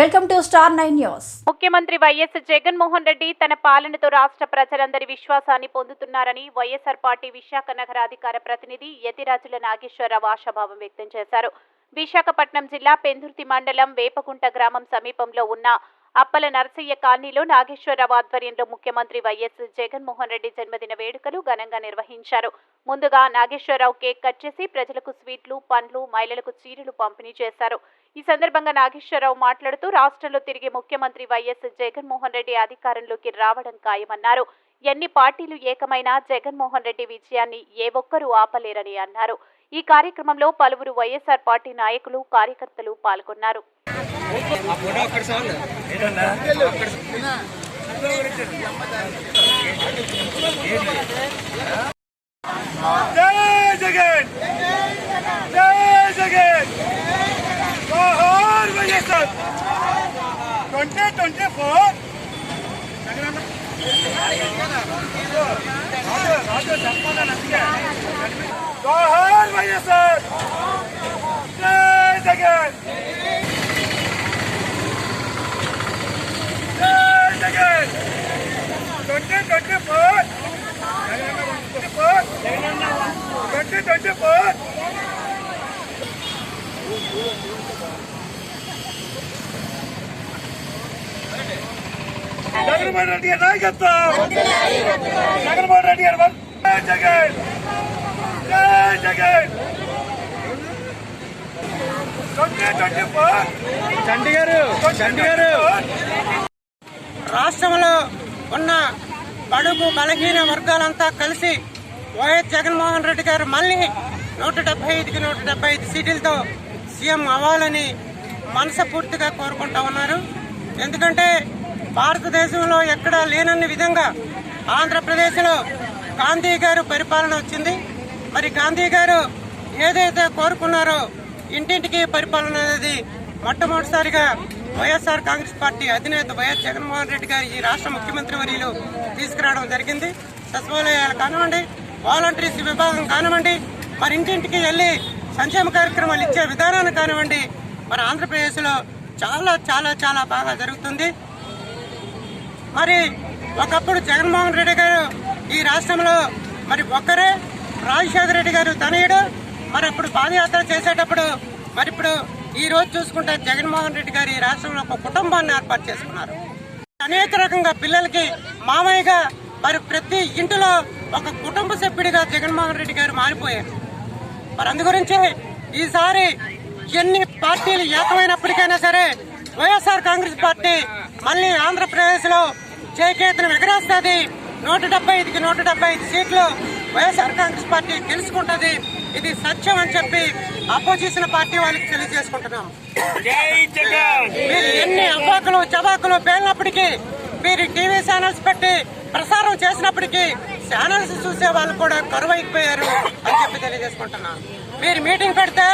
Welcome to star nine news. ముఖ్యమంత్రి YS Jaganmohan Reddy తన పాలనతో రాష్ట్ర ప్రజలందరి విశ్వాసాన్ని పొందుతున్నారని వైఎస్ఆర్ పార్టీ విశాఖ నగర అధికార ప్రతినిధి యతిరాజుల నాగేశ్వరరావు ఆశాభావం వ్యక్తం చేశారు. విశాఖపట్నం జిల్లా పెందుర్తి మండలం వేపకుంట గ్రామం సమీపంలో ఉన్న అప్పల నరసయ్య కాలనీలో నాగేశ్వరరావు ఆధ్వర్యంలో ముఖ్యమంత్రి వైఎస్ జగన్మోహన్ రెడ్డి జన్మదిన వేడుకలు ఘనంగా నిర్వహించారు. ముందుగా నాగేశ్వరరావు కేక్ కట్ చేసి ప్రజలకు స్వీట్లు పండ్లు మహిళలకు చీరలు పంపిణీ చేశారు. ఈ సందర్భంగా నాగేశ్వరరావు మాట్లాడుతూ రాష్ట్రంలో తిరిగి ముఖ్యమంత్రి వైఎస్ జగన్మోహన్ రెడ్డి అధికారంలోకి రావడం ఖాయమన్నారు. ఎన్ని పార్టీలు ఏకమైనా జగన్మోహన్ రెడ్డి విజయాన్ని ఏ ఒక్కరూ ఆపలేరని అన్నారు. ఈ కార్యక్రమంలో పలువురు వైఎస్ఆర్ పార్టీ నాయకులు కార్యకర్తలు పాల్గొన్నారు. జై జగన్ జై జగన్ జోహార్ వైఎస్ఆర్ ట్వంటీ ట్వంటీ ఫోర్ జోహార్ వైఎస్ఆర్ జై జగన్ జై Jagan twenty twenty four twenty four Jaganmohan Reddy గారి నాయకత్వం. జగన్మోహన్ రెడ్డి గారు జగన్. జగన్. ట్వంటీ గారు గారు. రాష్ట్రంలో ఉన్న బడుగు బలహీన వర్గాలంతా కలిసి వైఎస్ జగన్మోహన్ రెడ్డి గారు మళ్ళీ నూట డెబ్బై ఐదుకి నూట డెబ్బై ఐదు సీట్లతో సీఎం అవ్వాలని మనసపూర్తిగా కోరుకుంటా ఉన్నారు. ఎందుకంటే భారతదేశంలో ఎక్కడా లేనన్ని విధంగా ఆంధ్రప్రదేశ్లో గాంధీ గారు పరిపాలన వచ్చింది. మరి గాంధీ గారు ఏదైతే కోరుకున్నారో ఇంటింటికి పరిపాలన అనేది మొట్టమొదటిసారిగా వైఎస్ఆర్ కాంగ్రెస్ పార్టీ అధినేత వైఎస్ జగన్మోహన్ రెడ్డి గారు ఈ రాష్ట్ర ముఖ్యమంత్రి వర్యులు తీసుకురావడం జరిగింది. సచివాలయాలు కానివ్వండి వాలంటీర్స్ విభాగం కానివ్వండి మరి ఇంటింటికి వెళ్ళి సంక్షేమ కార్యక్రమాలు ఇచ్చే విధానాన్ని కానివ్వండి మన ఆంధ్రప్రదేశ్లో చాలా చాలా చాలా బాగా జరుగుతుంది. మరి ఒకప్పుడు జగన్మోహన్ రెడ్డి గారు ఈ రాష్ట్రంలో మరి ఒక్కరే రాజశేఖర రెడ్డి గారు తనయుడు. మరి అప్పుడు పాదయాత్ర చేసేటప్పుడు మరి ఇప్పుడు ఈ రోజు చూసుకుంటే జగన్మోహన్ రెడ్డి గారు ఈ రాష్ట్రంలో ఒక కుటుంబాన్ని ఏర్పాటు చేసుకున్నారు. అనేక రకంగా పిల్లలకి మామయ్యగా మరి ప్రతి ఇంటిలో ఒక కుటుంబ సభ్యుడిగా జగన్మోహన్ రెడ్డి గారు మారిపోయారు. మరి అందు గురించి ఈసారి ఎన్ని పార్టీలు ఏకమైనప్పటికైనా సరే వైఎస్ఆర్ కాంగ్రెస్ పార్టీ మళ్ళీ ఆంధ్రప్రదేశ్లో చేకేతను ఎగరేస్తుంది. నూట డెబ్బై ఐదుకి నూట డెబ్బై ఐదు సీట్లు వైఎస్ఆర్ కాంగ్రెస్ పార్టీ గెలుచుకుంటది. ఇది సత్యం అని చెప్పి అపోజిషన్ పార్టీ వాళ్ళకి తెలియజేసుకుంటున్నాం. ఎన్ని అవ్వాకులు చవాకులు పేలినప్పటికీ మీరు టీవీ ఛానల్స్ పెట్టి ప్రసారం చేసినప్పటికీ ఛానల్స్ చూసే వాళ్ళు కూడా కరువైపోయారు అని చెప్పి తెలియజేసుకుంటున్నాను మీరు మీటింగ్ పెడితే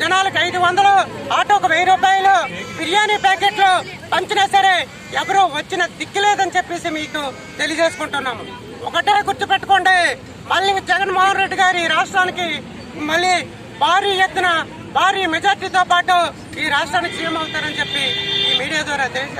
జనాలకు ఐదు వందలు ఆటోకు వెయ్యి రూపాయలు బిర్యానీ ప్యాకెట్లు పంచినా సరే ఎవరు వచ్చిన దిక్కులేదని చెప్పేసి మీకు తెలియజేసుకుంటున్నాము. ఒకటే గుర్తుపెట్టుకోండి మళ్ళీ జగన్మోహన్ రెడ్డి గారి రాష్ట్రానికి మళ్ళీ భారీ ఎత్తున భారీ మెజార్టీతో పాటు ఈ రాష్ట్రానికి సీఎం అవుతారని చెప్పి ఈ మీడియా ద్వారా తెలియజేస్తారు